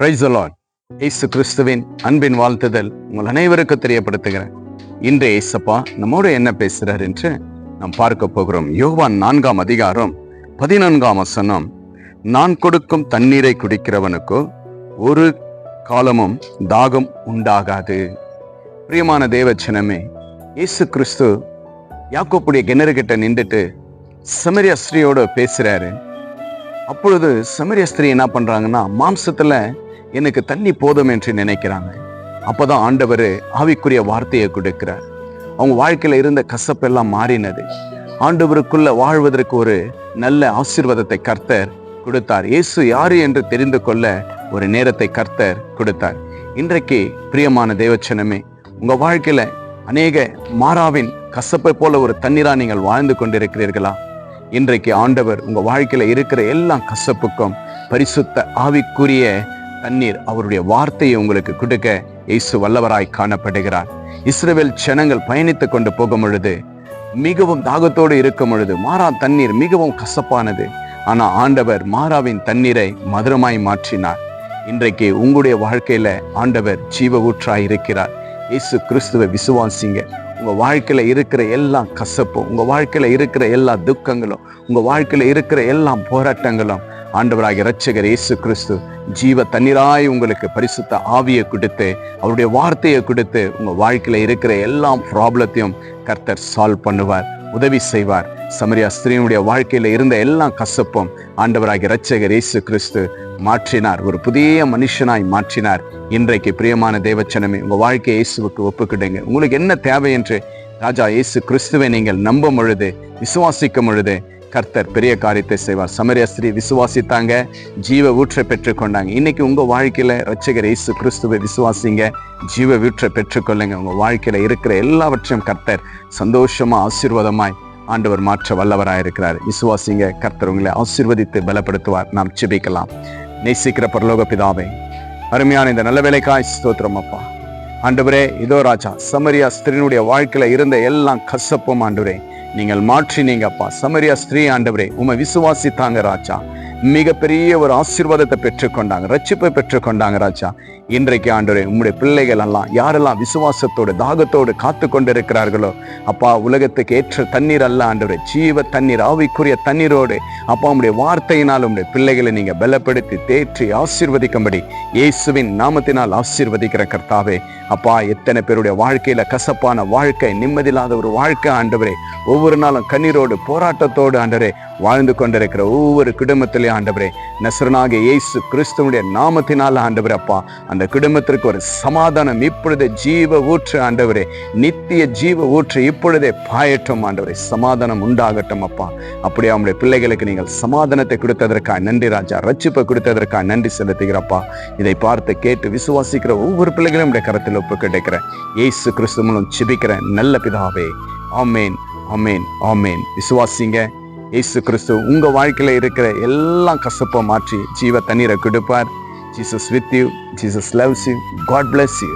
Price Lord இயேசு கிறிஸ்துவின் அன்பின் வாழ்த்துதல் உங்கள் அனைவருக்கும் தெரியப்படுத்துகிறேன். இன்று ஏசப்பா நம்மோடு என்ன பேசுகிறார் என்று நாம் பார்க்க போகிறோம். யோவான் நான்காம் அதிகாரம் பதினான்காம் வசனம். நான் கொடுக்கும் தண்ணீரை குடிக்கிறவனுக்கு ஒரு காலமும் தாகம் உண்டாகாது. பிரியமான தேவச்சனமே இயேசு கிறிஸ்து யாக்கோப்புடைய கிணறு கிட்ட நின்றுட்டு சமரிய ஸ்ரீயோட பேசுகிறாரு அப்பொழுது சமரிய ஸ்திரீ என்ன பண்ணுறாங்கன்னா மாம்சத்தில் எனக்கு தண்ணி போதும் என்று நினைக்கிறாங்க. அப்பதான் ஆண்டவர் ஆவிக்குரிய வார்த்தையை கொடுக்கிறார். அவங்க வாழ்க்கையில இருந்த கசப்பெல்லாம் மாறினது. ஆண்டவருக்குள்ள வாழ்வதற்கு ஒரு நல்ல ஆசீர்வாதத்தை கர்த்தர் கொடுத்தார். இயேசு யாரு என்று தெரிந்து கொள்ள ஒரு நேரத்தை கர்த்தர் கொடுத்தார். இன்றைக்கு பிரியமான தேவச்சனமே உங்க வாழ்க்கையில அநேக மாறாவின் கசப்பை போல ஒரு தண்ணீரா நீங்கள் வாழ்ந்து கொண்டிருக்கிறீர்களா? இன்றைக்கு ஆண்டவர் உங்க வாழ்க்கையில இருக்கிற எல்லா கசப்புக்கும் பரிசுத்த ஆவிக்குரிய தண்ணீர் அவருடைய வார்த்தையை உங்களுக்கு கொடுக்க இயேசு வல்லவராய் காணப்படுகிறார். இஸ்ரேல் ஜனங்கள் பயணித்து கொண்டு போகும் பொழுது மிகவும் தாகத்தோடு இருக்கும் பொழுது மாறா தண்ணீர் மிகவும் கசப்பானது. ஆனால் ஆண்டவர் மாறாவின் தண்ணீரை மதுரமாய் மாற்றினார். இன்றைக்கு உங்களுடைய வாழ்க்கையில ஆண்டவர் ஜீவ ஊற்றாய் இருக்கிறார். இயேசு கிறிஸ்துவை விசுவாசிங்க. உங்க வாழ்க்கையில இருக்கிற எல்லா கசப்பும் உங்க வாழ்க்கையில இருக்கிற எல்லா துக்கங்களும் உங்க வாழ்க்கையில இருக்கிற எல்லா போராட்டங்களும் ஆண்டவராகிய இரட்சகர் இயேசு கிறிஸ்து ஜீவ தண்ணீராய் உங்களுக்கு பரிசுத்த ஆவியை கொடுத்து அவருடைய வார்த்தையை கொடுத்து உங்க வாழ்க்கையில இருக்கிற எல்லா ப்ராப்ளத்தையும் கர்த்தர் சால்வ் பண்ணுவார் உதவி செய்வார். சமரியா ஸ்திரீனுடைய வாழ்க்கையில இருந்த எல்லா கசப்பும் ஆண்டவராகிய இரட்சகர் இயேசு கிறிஸ்து மாற்றினார். ஒரு புதிய மனுஷனாய் மாற்றினார். இன்றைக்கு பிரியமான தேவச்சனமே உங்க வாழ்க்கையை இயேசுவுக்கு ஒப்புக்கிடுங்க. உங்களுக்கு என்ன தேவை என்று ராஜா இயேசு கிறிஸ்துவை நீங்கள் நம்பும் பொழுது விசுவாசிக்கும் பொழுது கர்த்தர் பெரிய காரியத்தை செய்வார். சமரியஸ்திரி விசுவாசித்தாங்க. ஜீவ ஊற்றை பெற்றுக்கொண்டாங்க. இன்னைக்கு உங்க வாழ்க்கையில ரட்சகர் இயேசு கிறிஸ்துவை விசுவாசிங்க. ஜீவ ஊற்றை பெற்றுக்கொள்ளுங்க. உங்க வாழ்க்கையில இருக்கிற எல்லாவற்றையும் கர்த்தர் சந்தோஷமா ஆசீர்வாதமாய் ஆண்டவர் மாற்ற வல்லவராய் இருக்கிறார். விசுவாசிங்க கர்த்தர் உங்களை ஆசீர்வதித்து பலப்படுத்துவார். நாம் செபிக்கலாம் நேசிக்கிற பரலோக பிதாவே அருமையான இந்த நல்ல வேலைக்காய் ஸ்தோத்திரம் அப்பா. ஆண்டவரே இதோ ராஜா சமரியா ஸ்திரீனுடைய வாழ்க்கையில இருந்த எல்லாம் கசப்பும் ஆண்டவரே. நீங்கள் மாற்றினீங்கப்பா சமரியா ஸ்திரீ ஆண்டவரே உமை விசுவாசித்தாங்க ராஜா. மிகப்பெரிய ஒரு ஆசீர்வாதத்தை பெற்றுக்கொண்டாங்க ரட்சிப்பை பெற்றுக்கொண்டாங்க ராஜா. இன்றைக்கு ஆண்டவரே உம்முடைய பிள்ளைகள் எல்லாம் யாரெல்லாம் விசுவாசத்தோடு தாகத்தோடு காத்து கொண்டிருக்கிறார்களோ அப்பா உலகத்துக்கு ஏற்ற தண்ணீர் அல்ல ஆண்டவரே. ஜீவ தண்ணீர் ஆவிக்குரிய தண்ணீரோடு அப்பா உம்முடைய வார்த்தையினால் உம்முடைய பிள்ளைகளை நீங்க பலப்படுத்தி தேற்றி ஆசீர்வதிக்கும்படி இயேசுவின் நாமத்தினால் ஆசீர்வதிக்கிற கர்த்தாவே அப்பா எத்தனை பேருடைய வாழ்க்கையில கசப்பான வாழ்க்கை நிம்மதியில்லாத ஒரு வாழ்க்கை ஆண்டவரே. ஒவ்வொரு நாளும் கண்ணீரோடு போராட்டத்தோடு ஆண்டவரே வாழ்ந்து கொண்டிருக்கிற ஒவ்வொரு குடும்பத்திலே ஆண்டவரே நசுரனாக இயேசு கிறிஸ்துவனுடைய நாமத்தினால் ஆண்டவரே அப்பா அந்த குடும்பத்திற்கு ஒரு சமாதானம் இப்பொழுதே ஜீவ ஊற்று ஆண்டவரே. நித்திய ஜீவ ஊற்று இப்பொழுதே பாயட்டும் ஆண்டவரே சமாதானம் உண்டாகட்டும் அப்பா. அப்படியே அவங்களுடைய பிள்ளைகளுக்கு நீங்கள் சமாதானத்தை கொடுத்ததற்காக நன்றி ராஜா ரட்சிப்பை கொடுத்ததற்காக நன்றி செலுத்துகிறப்பா இதை பார்த்து கேட்டு விசுவாசிக்கிற ஒவ்வொரு பிள்ளைகளும் உடைய கரத்தில் ஒப்பு கிடைக்கிற ஏசு கிறிஸ்து மூலம் சிபிக்கிற நல்ல பிதாவே ஆமேன் ஆமேன் ஆமேன். விசுவாசிங்க ஏசு கிறிஸ்து உங்கள் வாழ்க்கையில் இருக்கிற எல்லா கசப்பை மாற்றி ஜீவ தண்ணீரை கொடுப்பார். Jesus with you Jesus loves you God bless you